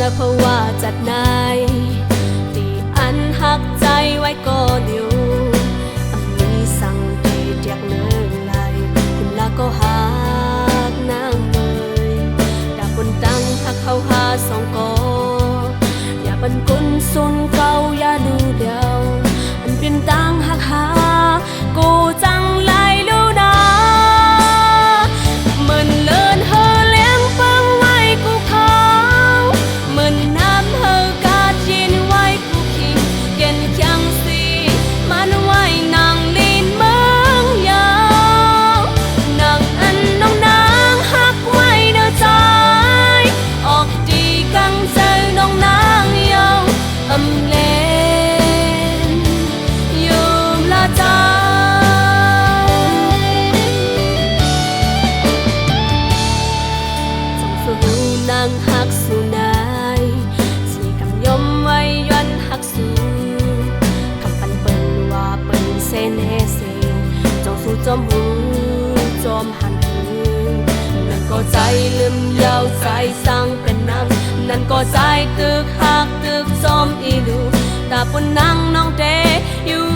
นะเพราะว่าจัดนายตีอันหักใจไว้ก็อนอยู่อันนี้สั่งตีเดียกเลิกไหลคุณละก็หา จอมหูจอมหันคืนนั่นก็ใจลืมยาวใจสั่งเป็นนังนั่นก็ใจตึกหักตึกจอมอีดูตาปนนั่งน้องเตอยู่